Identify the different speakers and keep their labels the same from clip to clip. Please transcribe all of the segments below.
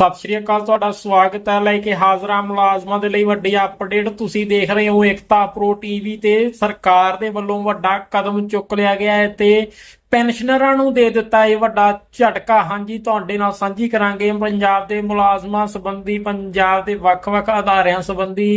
Speaker 1: ਸਤਿ ਸ਼੍ਰੀ ਅਕਾਲ, ਤੁਹਾਡਾ ਸਵਾਗਤ ਹੈ ਲੈ ਕੇ ਹਾਜ਼ਰਾਂ ਮੁਲਾਜ਼ਮਾਂ ਦੇ ਲਈ ਵੱਡੀ ਅਪਡੇਟ ਤੁਸੀਂ ਦੇਖ ਰਹੇ ਹੋ ਏਕਤਾ ਪ੍ਰੋ ਟੀਵੀ ਤੇ ਸਰਕਾਰ ਦੇ ਵੱਲੋਂ ਵੱਡਾ ਕਦਮ ਚੁੱਕ ਲਿਆ ਗਿਆ ਹੈ ਤੇ ਪੈਨਸ਼ਨਰਾਂ ਨੂੰ ਦੇ ਦਿੱਤਾ ਇਹ ਵੱਡਾ ਝਟਕਾ। ਹਾਂਜੀ, ਤੁਹਾਡੇ ਨਾਲ ਸਾਂਝੀ ਕਰਾਂਗੇ। ਪੰਜਾਬ ਦੇ ਮੁਲਾਜ਼ਮਾਂ ਸੰਬੰਧੀ ਪੰਜਾਬ ਦੇ ਵੱਖ-ਵੱਖ ਅਦਾਰਿਆਂ ਸੰਬੰਧੀ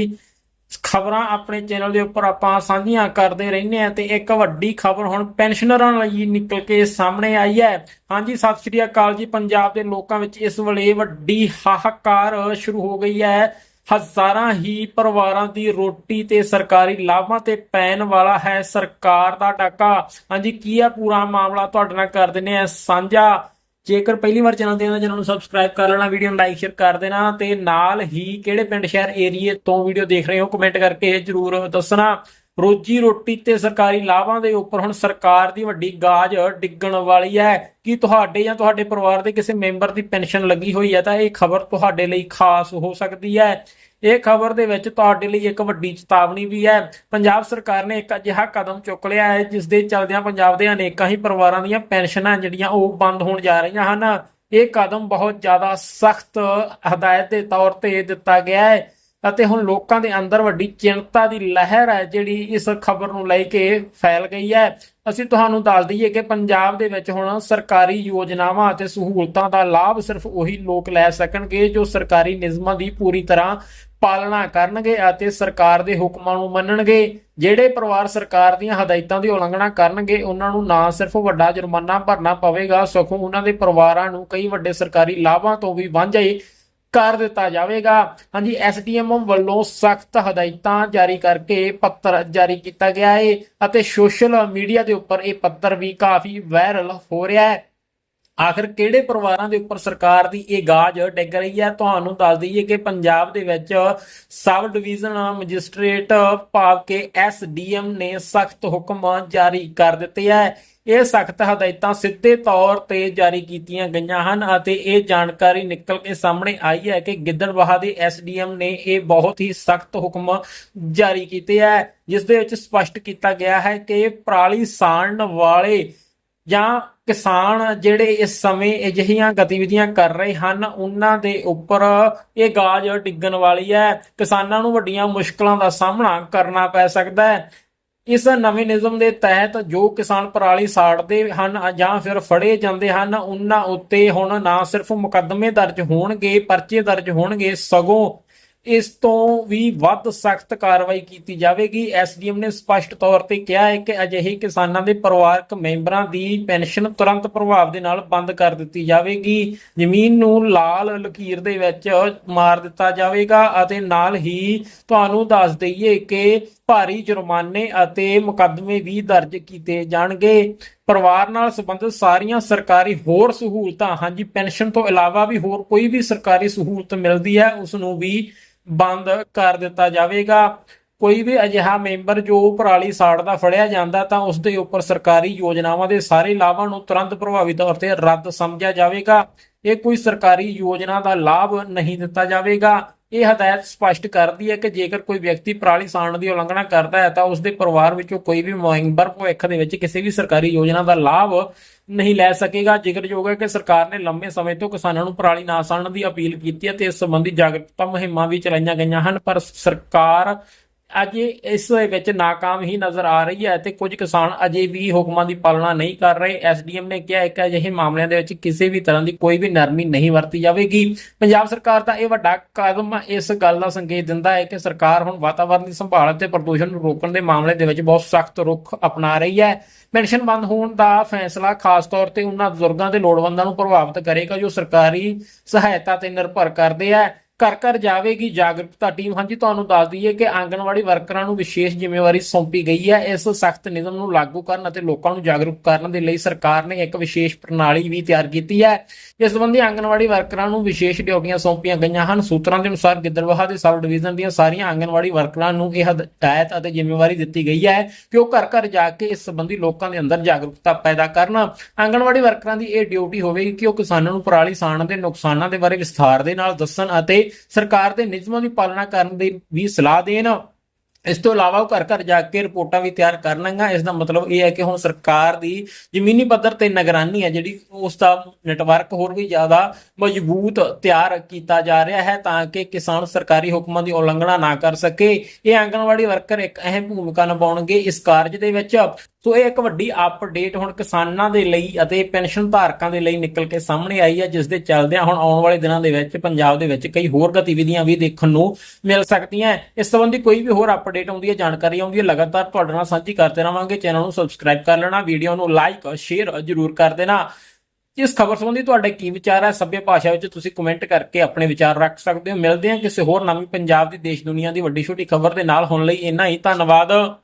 Speaker 1: ਖਬਰਾਂ ਆਪਣੇ ਚੈਨਲ ਦੇ ਉੱਪਰ ਆਪਾਂ ਸਾਂਝੀਆਂ ਕਰਦੇ ਰਹਿੰਦੇ ਆ ਤੇ ਇੱਕ ਵੱਡੀ ਖਬਰ ਹੁਣ ਪੈਨਸ਼ਨਰਾਂ ਲਈ ਨਿਕਲ ਕੇ ਸਾਹਮਣੇ ਆਈ ਹੈ। ਹਾਂਜੀ, ਸਤਿ ਸ਼੍ਰੀ ਅਕਾਲ ਜੀ। ਪੰਜਾਬ ਦੇ ਲੋਕਾਂ ਵਿੱਚ ਇਸ ਵੇਲੇ ਵੱਡੀ ਹਾਹਾਕਾਰ ਸ਼ੁਰੂ ਹੋ ਗਈ ਹੈ। ਹਜ਼ਾਰਾਂ ਹੀ ਪਰਿਵਾਰਾਂ ਦੀ ਰੋਟੀ ਤੇ ਸਰਕਾਰੀ ਲਾਭਾਂ ਤੇ ਪੈਣ ਵਾਲਾ ਹੈ ਸਰਕਾਰ ਦਾ ਡਾਕਾ। ਹਾਂਜੀ, ਕੀ ਹੈ ਪੂਰਾ ਮਾਮਲਾ? ਤੁਹਾਡੇ ਨਾਲ ਕਰ ਦਿੰਨੇ ਆ ਸਾਂਝਾ। ਜੇਕਰ ਪਹਿਲੀ ਵਾਰ ਚੈਨਲ ਤੇ ਆਉਂਦਾ ਚੈਨਲ ਨੂੰ ਸਬਸਕ੍ਰਾਈਬ ਕਰ ਲੈਣਾ ਵੀਡੀਓ ਨੂੰ ਲਾਈਕ ਸ਼ੇਅਰ ਕਰ ਦੇਣਾ ਤੇ ਨਾਲ ਹੀ ਕਿਹੜੇ ਪਿੰਡ, ਸ਼ਹਿਰ ਏਰੀਏ ਤੋਂ ਵੀਡੀਓ ਦੇਖ ਰਹੇ ਹੋ ਕਮੈਂਟ ਕਰਕੇ ਜਰੂਰ ਦੱਸਣਾ। ਰੋਜੀ ਰੋਟੀ ਤੇ ਸਰਕਾਰੀ ਲਾਭਾਂ ਦੇ ਉੱਪਰ ਹੁਣ ਸਰਕਾਰ ਦੀ ਵੱਡੀ ਗਾਜ ਡਿੱਗਣ ਵਾਲੀ ਹੈ। ਕਿ ਤੁਹਾਡੇ ਜਾਂ ਤੁਹਾਡੇ ਪਰਿਵਾਰ ਦੇ ਕਿਸੇ ਮੈਂਬਰ ਦੀ ਪੈਨਸ਼ਨ ਲੱਗੀ ਹੋਈ ਹੈ ਤਾਂ ਇਹ ਖਬਰ ਤੁਹਾਡੇ ਲਈ ਖਾਸ ਹੋ ਸਕਦੀ ਹੈ। ਇਹ ਖਬਰ ਦੇ ਵਿੱਚ ਤੁਹਾਡੇ ਲਈ ਇੱਕ ਵੱਡੀ ਚੇਤਾਵਨੀ ਵੀ ਹੈ। ਪੰਜਾਬ ਸਰਕਾਰ ਨੇ ਇੱਕ ਅਜਿਹਾ ਕਦਮ ਚੁੱਕ ਲਿਆ ਹੈ, ਜਿਸ ਦੇ ਚਲਦਿਆਂ ਪੰਜਾਬ ਦੇ ਅਨੇਕਾਂ ਹੀ ਪਰਿਵਾਰਾਂ ਦੀਆਂ ਪੈਨਸ਼ਨਾਂ ਜਿਹੜੀਆਂ ਉਹ ਬੰਦ ਹੋਣ ਜਾ ਰਹੀਆਂ ਹਨ। ਇਹ ਕਦਮ ਬਹੁਤ ਜ਼ਿਆਦਾ ਸਖਤ ਹਦਾਇਤ ਦੇ ਤੌਰ ਤੇ ਦਿੱਤਾ ਗਿਆ ਹੈ ਅਤੇ ਹੁਣ ਲੋਕਾਂ ਦੇ ਅੰਦਰ ਵੱਡੀ ਚਿੰਤਾ ਦੀ ਲਹਿਰ ਹੈ, ਜਿਹੜੀ ਇਸ ਖਬਰ ਨੂੰ ਲੈ ਕੇ ਫੈਲ ਗਈ ਹੈ। ਅਸੀਂ ਤੁਹਾਨੂੰ ਦੱਸ ਦਈਏ ਕਿ ਪੰਜਾਬ ਦੇ ਵਿੱਚ ਹੁਣ ਸਰਕਾਰੀ ਯੋਜਨਾਵਾਂ ਅਤੇ ਸਹੂਲਤਾਂ ਦਾ ਲਾਭ ਸਿਰਫ ਉਹੀ ਲੋਕ ਲੈ ਸਕਣਗੇ ਜੋ ਸਰਕਾਰੀ ਨਿਯਮਾਂ ਦੀ ਪੂਰੀ ਤਰ੍ਹਾਂ ਪਾਲਣਾ ਕਰਨਗੇ ਅਤੇ ਸਰਕਾਰ ਦੇ ਹੁਕਮਾਂ ਨੂੰ ਮੰਨਣਗੇ। ਜਿਹੜੇ ਪਰਿਵਾਰ ਸਰਕਾਰ ਦੀਆਂ ਹਦਾਇਤਾਂ ਦੀ ਉਲੰਘਣਾ ਕਰਨਗੇ, ਉਹਨਾਂ ਨੂੰ ਨਾ ਸਿਰਫ ਵੱਡਾ ਜੁਰਮਾਨਾ ਭਰਨਾ ਪਵੇਗਾ, ਸਗੋਂ ਉਹਨਾਂ ਦੇ ਪਰਿਵਾਰਾਂ ਨੂੰ ਕਈ ਵੱਡੇ ਸਰਕਾਰੀ ਲਾਭਾਂ ਤੋਂ ਵੀ ਵਾਂਝੇ ਕਰ ਦਿੱਤਾ ਜਾਵੇਗਾ। ਹਾਂਜੀ ਐਸਡੀਐਮ ਵੱਲੋਂ ਸਖਤ ਹਦਾਇਤਾਂ ਜਾਰੀ ਕਰਕੇ ਪੱਤਰ ਜਾਰੀ ਕੀਤਾ ਗਿਆ ਹੈ ਅਤੇ ਸੋਸ਼ਲ ਮੀਡੀਆ ਦੇ ਉੱਪਰ ਇਹ ਪੱਤਰ ਵੀ ਕਾਫੀ ਵਾਇਰਲ ਹੋ ਰਿਹਾ ਹੈ। ਆਖਰ ਕਿਹੜੇ ਪਰਿਵਾਰਾਂ ਦੇ ਉੱਪਰ ਸਰਕਾਰ ਦੀ ਇਹ ਗਾਜ ਡਿੱਗ ਰਹੀ ਹੈ? ਤੁਹਾਨੂੰ ਦੱਸ ਦਈਏ ਕਿ ਪੰਜਾਬ ਦੇ ਵਿੱਚ ਸਬ ਡਿਵੀਜ਼ਨ ਮੈਜਿਸਟ੍ਰੇਟ ਭਾਵ ਕਿ ਐਸਡੀਐਮ ਨੇ ਸਖਤ ਹੁਕਮ ਜਾਰੀ ਕਰ ਦਿੱਤੇ ਹੈ। ਇਹ ਸਖਤ ਹਦਾਇਤਾਂ ਸਿੱਧੇ ਤੌਰ ਤੇ ਜਾਰੀ ਕੀਤੀਆਂ ਗਈਆਂ ਹਨ ਅਤੇ ਇਹ ਜਾਣਕਾਰੀ ਨਿਕਲ ਕੇ ਸਾਹਮਣੇ ਆਈ ਹੈ ਕਿ ਗਿੱਦੜਬਾਹਾ ਦੇ ਐਸਡੀਐਮ ਨੇ ਇਹ ਬਹੁਤ ਹੀ ਸਖਤ ਹੁਕਮ ਜਾਰੀ ਕੀਤੇ ਹੈ, ਜਿਸ ਦੇ ਵਿੱਚ ਸਪਸ਼ਟ ਕੀਤਾ ਗਿਆ ਹੈ ਕਿ ਪਰਾਲੀ ਸਾੜਨ ਵਾਲੇ ਜਾਂ ਕਿਸਾਨ ਜਿਹੜੇ ਇਸ ਸਮੇਂ ਅਜਿਹੀਆਂ ਗਤੀਵਿਧੀਆਂ ਕਰ ਰਹੇ ਹਨ, ਉਹਨਾਂ ਦੇ ਉੱਪਰ ਇਹ ਗਾਜ ਡਿੱਗਣ ਵਾਲੀ ਹੈ। ਕਿਸਾਨਾਂ ਨੂੰ ਵੱਡੀਆਂ ਮੁਸ਼ਕਲਾਂ ਦਾ ਸਾਹਮਣਾ ਕਰਨਾ ਪੈ ਸਕਦਾ ਹੈ। ਇਸ ਨਵੇਂ ਨਿਯਮ ਦੇ ਤਹਿਤ ਜੋ ਕਿਸਾਨ ਪਰਾਲੀ ਸਾੜਦੇ ਹਨ ਜਾਂ ਫਿਰ ਫੜੇ ਜਾਂਦੇ ਹਨ, ਉਹਨਾਂ ਉੱਤੇ ਹੁਣ ਨਾ ਸਿਰਫ ਮੁਕੱਦਮੇ ਦਰਜ ਹੋਣਗੇ, ਪਰਚੇ ਦਰਜ ਹੋਣਗੇ, ਸਗੋਂ ਇਸ ਤੋਂ ਵੀ ਵੱਧ ਸਖਤ ਕਾਰਵਾਈ ਕੀਤੀ ਜਾਵੇਗੀ। ਐਸਡੀਐਮ ਨੇ ਸਪਸ਼ਟ ਤੌਰ ਤੇ ਕਿਹਾ ਹੈ ਕਿ ਅਜਿਹੇ ਕਿਸਾਨਾਂ ਦੇ ਪਰਿਵਾਰਕ ਮੈਂਬਰਾਂ ਦੀ ਪੈਨਸ਼ਨ ਤੁਰੰਤ ਪ੍ਰਭਾਵ ਦੇ ਨਾਲ ਬੰਦ ਕਰ ਦਿੱਤੀ ਜਾਵੇਗੀ। ਜ਼ਮੀਨ ਨੂੰ ਲਾਲ ਲਕੀਰ ਦੇ ਵਿੱਚ ਮਾਰ ਦਿੱਤਾ ਜਾਵੇਗਾ ਅਤੇ ਨਾਲ ਹੀ ਤੁਹਾਨੂੰ ਦੱਸ ਦਈਏ ਕਿ ਭਾਰੀ ਜੁਰਮਾਨੇ ਅਤੇ ਮੁਕੱਦਮੇ ਵੀ ਦਰਜ ਕੀਤੇ ਜਾਣਗੇ। ਪਰਿਵਾਰ ਨਾਲ ਸੰਬੰਧਿਤ ਸਾਰੀਆਂ ਸਰਕਾਰੀ ਹੋਰ ਸਹੂਲਤਾਂ, ਹਾਂਜੀ, ਪੈਨਸ਼ਨ ਤੋਂ ਇਲਾਵਾ ਵੀ ਹੋਰ ਕੋਈ ਵੀ ਸਰਕਾਰੀ ਸਹੂਲਤ ਮਿਲਦੀ ਹੈ ਉਸ ਨੂੰ ਵੀ ਬੰਦ ਕਰ ਦਿੱਤਾ ਜਾਵੇਗਾ। ਕੋਈ ਵੀ ਅਜਿਹਾ ਮੈਂਬਰ ਜੋ ਪਰਾਲੀ ਸਾੜਦਾ ਫੜਿਆ ਜਾਂਦਾ ਤਾਂ ਉਸ ਦੇ ਉੱਪਰ ਸਰਕਾਰੀ ਯੋਜਨਾਵਾਂ ਦੇ ਸਾਰੇ ਲਾਭਾਂ ਨੂੰ ਤੁਰੰਤ ਪ੍ਰਭਾਵੀ ਤੌਰ ਤੇ ਰੱਦ ਸਮਝਿਆ ਜਾਵੇਗਾ। ਇਹ ਕੋਈ ਸਰਕਾਰੀ ਯੋਜਨਾ ਦਾ ਲਾਭ ਨਹੀਂ ਦਿੱਤਾ ਜਾਵੇਗਾ। ਇਹ ਹਦਾਇਤ ਸਪਸ਼ਟ ਕਰਦੀ ਹੈ ਕਿ ਜੇਕਰ ਕੋਈ ਵਿਅਕਤੀ ਪਰਾਲੀ ਸਾੜਨ ਦੀ ਉਲੰਘਣਾ ਕਰਦਾ ਹੈ ਤਾਂ ਉਸ ਦੇ ਪਰਿਵਾਰ ਵਿੱਚੋਂ ਕੋਈ ਵੀ ਮੈਂਬਰ ਭਵਿੱਖ ਦੇ ਵਿੱਚ ਕਿਸੇ ਵੀ ਸਰਕਾਰੀ ਯੋਜਨਾ ਦਾ ਲਾਭ ਨਹੀਂ ਲੈ ਸਕੇਗਾ। ਜ਼ਿਕਰਯੋਗ ਹੈ ਕਿ ਸਰਕਾਰ ਨੇ ਲੰਮੇ ਸਮੇਂ ਤੋਂ ਕਿਸਾਨਾਂ ਨੂੰ ਪਰਾਲੀ ਨਾ ਸਾੜਨ ਦੀ ਅਪੀਲ ਕੀਤੀ ਹੈ ਤੇ ਇਸ ਸੰਬੰਧੀ ਜਾਗਰੂਕਤਾ ਮੁਹਿੰਮਾਂ ਵੀ ਚਲਾਈਆਂ ਗਈਆਂ ਹਨ। ਪਰ ਸਰਕਾਰ ਅਜੇ ਇਸ ਦੇ ਵਿੱਚ ناکਾਮ ਹੀ ਨਜ਼ਰ ਆ ਰਹੀ ਹੈ ਤੇ ਕੁਝ ਕਿਸਾਨ ਅਜੇ ਵੀ ਹੁਕਮਾਂ ਦੀ ਪਾਲਣਾ ਨਹੀਂ ਕਰ ਰਹੇ। ਐਸਡੀਐਮ ਨੇ ਕਿਹਾ ਇੱਕ ਅਜਿਹੇ ਮਾਮਲਿਆਂ ਦੇ ਵਿੱਚ ਕਿਸੇ ਵੀ ਤਰ੍ਹਾਂ ਦੀ ਕੋਈ ਵੀ ਨਰਮੀ ਨਹੀਂ ਵਰਤੀ ਜਾਵੇਗੀ। ਪੰਜਾਬ ਸਰਕਾਰ ਦਾ ਇਹ ਵੱਡਾ ਕਦਮ ਇਸ ਗੱਲ ਦਾ ਸੰਕੇਤ ਦਿੰਦਾ ਹੈ ਕਿ ਸਰਕਾਰ ਹੁਣ ਵਾਤਾਵਰਣ ਦੀ ਸੰਭਾਲ ਅਤੇ ਪ੍ਰਦੂਸ਼ਣ ਨੂੰ ਰੋਕਣ ਦੇ ਮਾਮਲੇ ਦੇ ਵਿੱਚ ਬਹੁਤ ਸਖਤ ਰੁਖ ਅਪਣਾ ਰਹੀ ਹੈ। ਪੈਨਸ਼ਨ ਬੰਦ ਹੋਣ ਦਾ ਫੈਸਲਾ ਖਾਸ ਤੌਰ ਤੇ ਉਹਨਾਂ ਬਜ਼ੁਰਗਾਂ ਤੇ ਲੋੜਵੰਦਾਂ ਨੂੰ ਪ੍ਰਭਾਵਿਤ ਕਰੇਗਾ ਜੋ ਸਰਕਾਰੀ ਸਹਾਇਤਾ ਤੇ ਨਿਰਭਰ ਕਰਦੇ ਆ। ਘਰ ਘਰ ਜਾਵੇਗੀ ਜਾਗਰੂਕਤਾ ਟੀਮ ਹਾਂਜੀ, ਤੁਹਾਨੂੰ ਦੱਸ ਦਈਏ ਕਿ ਆਂਗਣਵਾੜੀ ਵਰਕਰਾਂ ਨੂੰ ਵਿਸ਼ੇਸ਼ ਜ਼ਿੰਮੇਵਾਰੀ ਸੌਂਪੀ ਗਈ ਹੈ। ਇਸ ਸਖਤ ਨਿਯਮ ਨੂੰ ਲਾਗੂ ਕਰਨ ਅਤੇ ਲੋਕਾਂ ਨੂੰ ਜਾਗਰੂਕ ਕਰਨ ਦੇ ਲਈ ਸਰਕਾਰ ਨੇ ਇੱਕ ਵਿਸ਼ੇਸ਼ ਪ੍ਰਣਾਲੀ ਵੀ ਤਿਆਰ ਕੀਤੀ ਹੈ। ਇਸ ਸੰਬੰਧੀ ਆਂਗਣਵਾੜੀ ਵਰਕਰਾਂ ਨੂੰ ਵਿਸ਼ੇਸ਼ ਡਿਊਟੀਆਂ ਸੌਂਪੀਆਂ ਗਈਆਂ ਹਨ। ਸੂਤਰਾਂ ਦੇ ਅਨੁਸਾਰ ਗਿੱਦੜਬਾਹਾ ਦੇ ਸਬ ਡਿਵੀਜ਼ਨ ਦੀਆਂ ਸਾਰੀਆਂ ਆਂਗਣਵਾੜੀ ਵਰਕਰਾਂ ਨੂੰ ਇਹ ਹਦਾਇਤ ਅਤੇ ਜ਼ਿੰਮੇਵਾਰੀ ਦਿੱਤੀ ਗਈ ਹੈ ਕਿ ਉਹ ਘਰ ਘਰ ਜਾ ਕੇ ਇਸ ਸੰਬੰਧੀ ਲੋਕਾਂ ਦੇ ਅੰਦਰ ਜਾਗਰੂਕਤਾ ਪੈਦਾ ਕਰਨ। ਆਂਗਣਵਾੜੀ ਵਰਕਰਾਂ ਦੀ ਇਹ ਡਿਊਟੀ ਹੋਵੇਗੀ ਕਿ ਉਹ ਕਿਸਾਨਾਂ ਨੂੰ ਪਰਾਲੀ ਸਾੜਨ ਦੇ ਨੁਕਸਾਨਾਂ ਦੇ ਬਾਰੇ ਵਿਸਥਾਰ ਦੇ ਨਾਲ ਦੱਸਣ ਅਤੇ ਸਰਕਾਰ ਦੇ ਨਿਯਮਾਂ ਦੀ ਪਾਲਣਾ ਕਰਨ ਦੀ ਵੀ ਸਲਾਹ ਦੇਣ। ਇਸ ਤੋਂ ਇਲਾਵਾ ਉਹ ਘਰ ਘਰ ਜਾ ਕੇ ਰਿਪੋਰਟਾਂ ਵੀ ਤਿਆਰ ਕਰਨਗਾ ਇਸ ਦਾ ਮਤਲਬ ਇਹ ਹੈ ਕਿ ਹੁਣ ਸਰਕਾਰ ਦੀ ਜ਼ਮੀਨੀ ਪੱਧਰ ਤੇ ਨਿਗਰਾਨੀ ਹੈ ਜਿਹੜੀ ਉਸ ਦਾ ਨੈਟਵਰਕ ਹੋਰ ਵੀ ਜ਼ਿਆਦਾ ਮਜ਼ਬੂਤ ਤਿਆਰ ਕੀਤਾ ਜਾ ਰਿਹਾ ਹੈ ਤਾਂ ਕਿ ਕਿਸਾਨ ਸਰਕਾਰੀ ਹੁਕਮਾਂ ਦੀ ਉਲੰਘਣਾ ਨਾ ਕਰ ਸਕੇ। ਇਹ ਆਂਗਣਵਾੜੀ ਵਰਕਰ ਇੱਕ ਅਹਿਮ ਭੂਮਿਕਾ ਨਿਭਾਉਣਗੇ ਇਸ ਕਾਰਜ ਦੇ ਵਿੱਚ। ਸੋ ਇਹ ਇੱਕ ਵੱਡੀ ਅਪਡੇਟ ਹੁਣ ਕਿਸਾਨਾਂ ਦੇ ਲਈ ਅਤੇ ਪੈਨਸ਼ਨ ਧਾਰਕਾਂ ਦੇ ਲਈ ਨਿਕਲ ਕੇ ਸਾਹਮਣੇ ਆਈ ਹੈ ਜਿਸ ਦੇ ਚੱਲਦਿਆਂ ਹੁਣ ਆਉਣ ਵਾਲੇ ਦਿਨਾਂ ਦੇ ਵਿੱਚ ਪੰਜਾਬ ਦੇ ਵਿੱਚ ਕਈ ਹੋਰ ਗਤੀਵਿਧੀਆਂ ਵੀ ਦੇਖਣ ਨੂੰ ਮਿਲ ਸਕਦੀਆਂ ਇਸ ਸੰਬੰਧੀ ਕੋਈ ਵੀ ਹੋਰ ਅਪਡੇਟ ਆਉਂਦੀ ਹੈ, ਜਾਣਕਾਰੀ ਆਉਂਦੀ ਹੈ, ਲਗਾਤਾਰ ਤੁਹਾਡੇ ਨਾਲ ਸਾਂਝੀ ਕਰਦੇ ਰਵਾਂਗੇ। ਚੈਨਲ ਨੂੰ ਸਬਸਕ੍ਰਾਈਬ ਕਰ ਲੈਣਾ ਵੀਡੀਓ ਨੂੰ ਲਾਈਕ ਸ਼ੇਅਰ ਜ਼ਰੂਰ ਕਰ ਦੇਣਾ। ਇਸ ਖਬਰ ਸੰਬੰਧੀ ਤੁਹਾਡੇ ਕੀ ਵਿਚਾਰ ਹੈ? ਸਭ्य ਭਾਸ਼ਾ ਵਿੱਚ ਤੁਸੀਂ ਕਮੈਂਟ ਕਰਕੇ ਆਪਣੇ ਵਿਚਾਰ ਰੱਖ ਸਕਦੇ ਹੋ। ਮਿਲਦੇ ਹਾਂ ਕਿਸੇ ਹੋਰ ਨਵੀਂ ਪੰਜਾਬ ਦੀ, ਦੇਸ਼ ਦੁਨੀਆ ਦੀ ਵੱਡੀ ਛੋਟੀ ਖਬਰ ਦੇ ਨਾਲ। ਹੁਣ ਲਈ ਇੰਨਾ ਹੀ। ਧੰਨਵਾਦ।